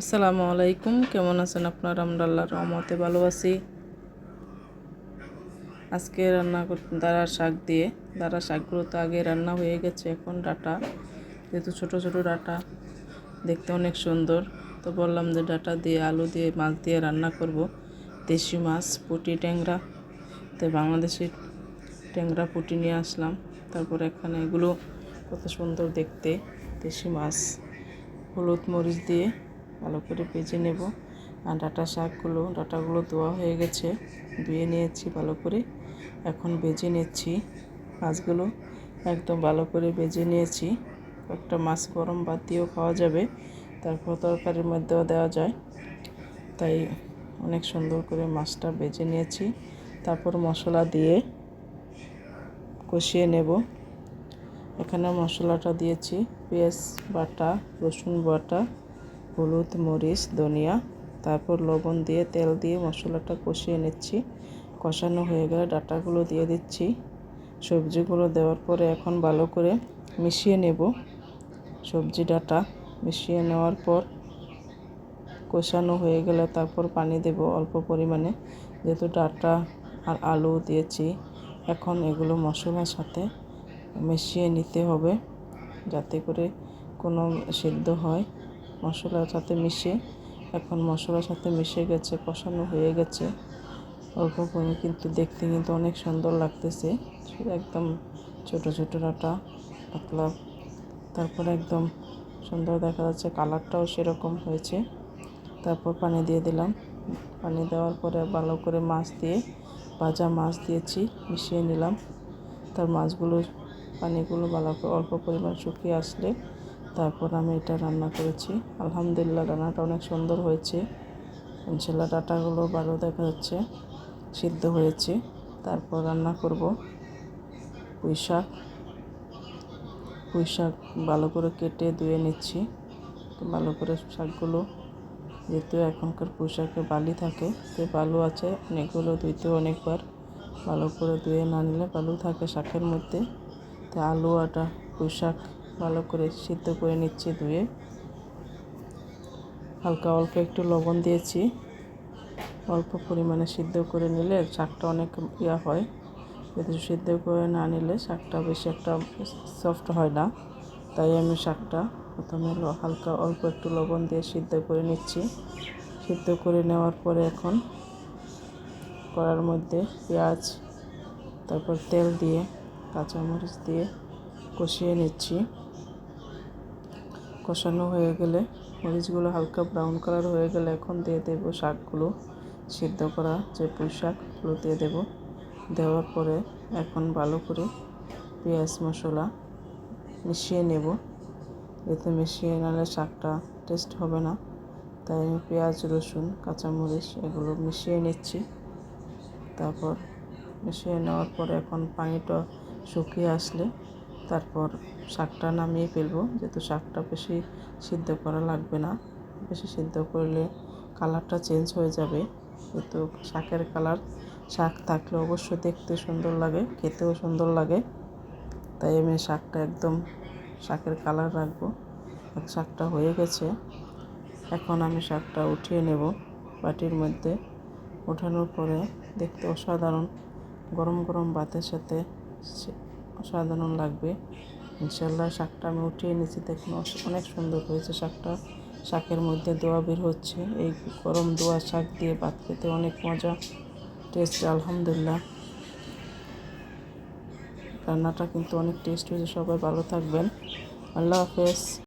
আসসালামু আলাইকুম। কেমন আছেন আপনারা? আমরা আল্লাহর রহমতে ভালো আছি। আজকে রান্না দাঁড়া শাক দিয়ে। দাঁড়া শাকগুলো তো আগে রান্না হয়ে গেছে, এখন ডাটা, যেহেতু ছোট ছোট ডাটা, দেখতে অনেক সুন্দর। তো বললাম যে ডাটা দিয়ে আলু দিয়ে, মাছ দিয়ে রান্না করব। দেশি মাছ, পুঁটি, ট্যাংরা। তো বাংলাদেশি ট্যাংরা, পুঁটি নিয়ে আসলাম। তারপর এখানে এগুলো কত সুন্দর দেখতে। দেশি মাছ, হলুদ মরিচ দিয়ে ভালো করে ভেজে নেব। আর ডাটা শাকগুলো, ডাটাগুলো ধোয়া হয়ে গেছে, ধুয়ে নিয়েছি ভালো করে। এখন ভেজে নিচ্ছি মাছগুলো। একদম ভালো করে ভেজে নিয়েছি। একটা মাছ গরম ভাত দিয়েও খাওয়া যাবে, তারপর তরকারির মধ্যেও দেওয়া যায়। তাই অনেক সুন্দর করে মাছটা ভেজে নিয়েছি। তারপর মশলা দিয়ে কষিয়ে নেব। এখানে মশলাটা দিয়েছি, পেঁয়াজ বাটা, রসুন বাটা হলুদ, মরিচ, ধনিয়া, তারপর লবণ দিয়ে তেল দিয়ে মশলাটা কষিয়ে নিচ্ছি। কষানো হয়ে গেলে ডাটাগুলো দিয়ে দিচ্ছি। সবজিগুলো দেওয়ার পরে এখন ভালো করে মিশিয়ে নেব। সবজি ডাটা মিশিয়ে নেওয়ার পর কষানো হয়ে গেলে তারপর পানি দেব অল্প পরিমাণে। যেহেতু ডাটা আর আলু দিয়েছি, এখন এগুলো মশলার সাথে মিশিয়ে নিতে হবে যাতে করে কোনো সিদ্ধ হয়। মশলার সাথে মিশে এখন মশলার সাথে মিশে গেছে, কষানো হয়ে গেছে। অল্প করে কিন্তু দেখতে কিন্তু অনেক সুন্দর লাগতেছে। একদম ছোট ছোট ডাটা, পাতলা। তারপর একদম সুন্দর দেখা যাচ্ছে কালারটাও সেরকম হয়েছে। তারপর পানি দিয়ে দিলাম। পানি দেওয়ার পরে ভালো করে মাছ দিয়ে, ভাজা মাছ দিয়েছি, মিশিয়ে নিলাম। তার মাছগুলো, পানিগুলো ভালো করে অল্প পরিমাণ শুকিয়ে আসলে তারপর আমি এটা রান্না করেছি। আলহামদুলিল্লাহ, রান্নাটা অনেক সুন্দর হয়েছে। ইনশাল্লাহ ডাটাগুলো ভালো দেখা যাচ্ছে, সিদ্ধ হয়েছে। তারপর রান্না করব পুঁই শাক। পুঁই শাক ভালো করে কেটে ধুয়ে নিচ্ছি। ভালো করে শাকগুলো, যেহেতু এখনকার পুঁই শাকে বালি থাকে, তো বালু আছে, অনেকগুলো ধুইতে অনেকবার। ভালো করে ধুয়ে না নিলে বালু থাকে শাকের মধ্যে। তো আলু, আটা, পুঁই শাক ভালো করে সিদ্ধ করে নিচ্ছি ধুয়ে। হালকা অল্প একটু লবণ দিয়েছি। অল্প পরিমাণে সিদ্ধ করে নিলে শাকটা অনেক ইয়া হয়। যদি সিদ্ধ করে না নিলে শাকটা বেশি একটা সফট হয় না। তাই আমি শাকটা প্রথমে হালকা অল্প একটু লবণ দিয়ে সিদ্ধ করে নিচ্ছি। সিদ্ধ করে নেওয়ার পরে এখন কড়ার মধ্যে পেঁয়াজ, তারপর তেল দিয়ে, কাঁচামরিচ দিয়ে কষিয়ে নিচ্ছি। কষানো হয়ে গেলে মরিচগুলো হালকা ব্রাউন কালার হয়ে গেলে এখন দিয়ে দেবো শাকগুলো। সিদ্ধ করা যে পুঁই শাকগুলো দিয়ে দেব। দেওয়ার পরে এখন ভালো করে পেঁয়াজ মশলা মিশিয়ে নেব। এতে মিশিয়ে নালে শাকটা টেস্ট হবে না। তাই আমি পেঁয়াজ, রসুন, কাঁচামরিচ এগুলো মিশিয়ে নিচ্ছি। তারপর মিশিয়ে নেওয়ার পরে এখন পানিটা শুকিয়ে আসলে তারপর শাকটা নামিয়ে ফেলব। যেহেতু শাকটা বেশি সিদ্ধ করা লাগবে না। বেশি সিদ্ধ করলে কালারটা চেঞ্জ হয়ে যাবে। যেহেতু শাকের কালার, শাক থাকলে অবশ্যই দেখতে সুন্দর লাগে, খেতেও সুন্দর লাগে। তাই আমি শাকটা একদম শাকের কালার রাখব। শাকটা হয়ে গেছে। এখন আমি শাকটা উঠিয়ে নেব বাটির মধ্যে। ওঠানোর পরে দেখতে অসাধারণ। গরম গরম ভাতের সাথে অসাধারণ লাগবে। ইনশাল্লাহ শাকটা আমি উঠিয়ে নিয়েছি। দেখুন অনেক সুন্দর হয়েছে শাকটা। শাকের মধ্যে দোয়া বের হচ্ছে। এই গরম দোয়া শাক দিয়ে ভাত খেতে অনেক মজা। টেস্ট, আলহামদুলিল্লাহ। রান্নাটা কিন্তু অনেক টেস্ট হয়েছে। সবাই ভালো থাকবেন। আল্লাহ হাফেজ।